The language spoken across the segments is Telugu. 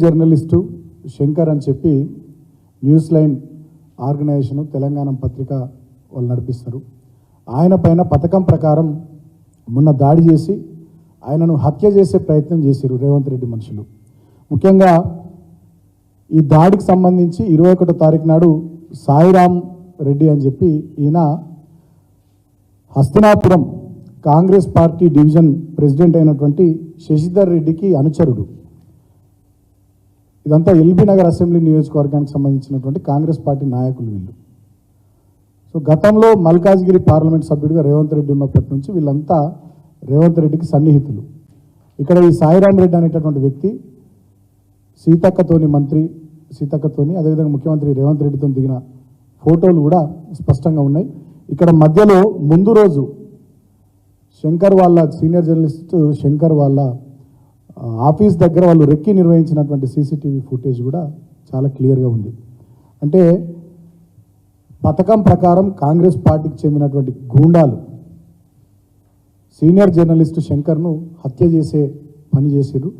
జర్నలిస్టు శంకర్ అని చెప్పి న్యూస్ లైన్ ఆర్గనైజేషన్ తెలంగాణ పత్రిక వాళ్ళు నడిపిస్తారు. ఆయన పైన పథకం ప్రకారం మొన్న దాడి చేసి ఆయనను హత్య చేసే ప్రయత్నం చేశారు రేవంత్ రెడ్డి మనుషులు. ముఖ్యంగా ఈ దాడికి సంబంధించి ఇరవై ఒకటో తారీఖు నాడు సాయిరామ్ రెడ్డి అని చెప్పి ఈయన Hastinapuram Congress party division president అయినటువంటి శశిధర్ రెడ్డికి అనుచరుడు. ఇదంతా ఎల్బీ నగర్ అసెంబ్లీ నియోజకవర్గానికి సంబంధించినటువంటి కాంగ్రెస్ పార్టీ నాయకులు వీళ్ళు. సో గతంలో మల్కాజ్గిరి పార్లమెంట్ సభ్యుడిగా రేవంత్ రెడ్డి ఉన్నప్పటి నుంచి వీళ్ళంతా రేవంత్ రెడ్డికి సన్నిహితులు. ఇక్కడ ఈ సాయిరాం రెడ్డి అనేటటువంటి వ్యక్తి సీతక్కతోని మంత్రి సీతక్కతోని అదేవిధంగా ముఖ్యమంత్రి రేవంత్ రెడ్డితో దిగిన ఫోటోలు కూడా స్పష్టంగా ఉన్నాయి. ఇక్కడ మధ్యలో ముందు రోజు శంకర్ వాళ్ళ సీనియర్ జర్నలిస్ట్ శంకర్ వాళ్ళ ఆఫీస్ దగ్గర వాళ్ళు రెక్కి నిర్వహించినటువంటి సీసీటీవీ ఫుటేజ్ కూడా చాలా క్లియర్గా ఉంది. అంటే పథకం ప్రకారం కాంగ్రెస్ పార్టీకి చెందినటువంటి గూండాలు సీనియర్ జర్నలిస్టు శంకర్ను హత్య చేసే పని చేసారు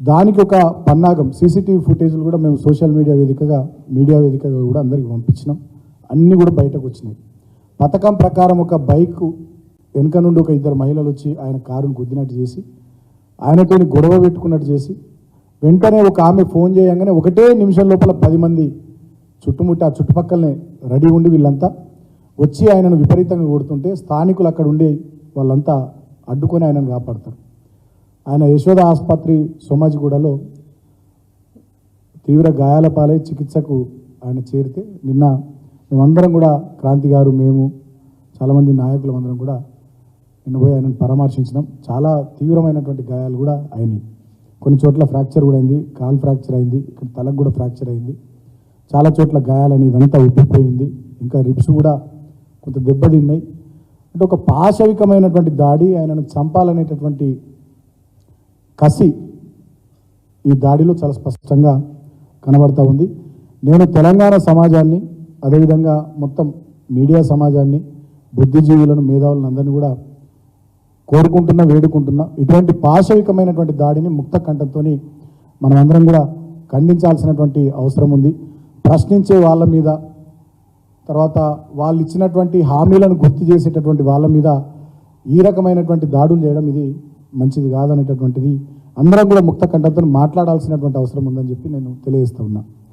దానికి ఒక పన్నాగం సీసీటీవీ ఫుటేజ్లు కూడా మేము సోషల్ మీడియా వేదికగా మీడియా వేదికగా కూడా అందరికి పంపించినాం. అన్నీ కూడా బయటకు వచ్చినాయి. పథకం ప్రకారం ఒక బైక్ వెనుక నుండి ఒక ఇద్దరు మహిళలు వచ్చి ఆయన కారును గుద్దినట్టు చేసి ఆయనతో గొడవ పెట్టుకున్నట్టు చేసి వెంటనే ఒక ఆమె ఫోన్ చేయగానే ఒకటే నిమిషం లోపల పది మంది చుట్టుముట్టి ఆ చుట్టుపక్కలనే రెడీ ఉండి వీళ్ళంతా వచ్చి ఆయనను విపరీతంగా కొడుతుంటే స్థానికులు అక్కడ ఉండి వాళ్ళంతా అడ్డుకొని ఆయనను కాపాడతారు. ఆయన యశోద ఆసుపత్రి సోమాజిగూడలో తీవ్ర గాయాల పాలై చికిత్సకు ఆయన చేరితే నిన్న మేమందరం కూడా క్రాంతి గారు మేము చాలామంది నాయకులు అందరం కూడా నిన్న పోయి ఆయనను పరామర్శించినాం. చాలా తీవ్రమైనటువంటి గాయాలు కూడా అయినాయి. కొన్ని చోట్ల ఫ్రాక్చర్ కూడా అయింది. కాల్ ఫ్రాక్చర్ అయింది. ఇక్కడ తలకు కూడా ఫ్రాక్చర్ అయింది. చాలా చోట్ల గాయాలని ఇదంతా ఉబ్బిపోయింది. ఇంకా రిప్స్ కూడా కొంత దెబ్బతిన్నాయి. అంటే ఒక పాశవికమైనటువంటి దాడి ఆయనను చంపాలనేటటువంటి కసి ఈ దాడిలో చాలా స్పష్టంగా కనబడతా ఉంది. నేను తెలంగాణ సమాజాన్ని అదేవిధంగా మొత్తం మీడియా సమాజాన్ని బుద్ధిజీవులను మేధావులను అందరినీ కూడా కోరుకుంటున్నా వేడుకుంటున్నా ఇటువంటి పాశవికమైనటువంటి దాడిని ముక్త కంఠంతో మనమందరం కూడా ఖండించాల్సినటువంటి అవసరం ఉంది. ప్రశ్నించే వాళ్ళ మీద తర్వాత వాళ్ళు ఇచ్చినటువంటి హామీలను గుర్తు చేసేటటువంటి వాళ్ళ మీద ఈ రకమైనటువంటి దాడులు చేయడం ఇది మంచిది కాదనేటటువంటిది అందరం కూడా ముక్త కంఠంతో మాట్లాడాల్సినటువంటి అవసరం ఉందని చెప్పి నేను తెలియజేస్తూ ఉన్నా.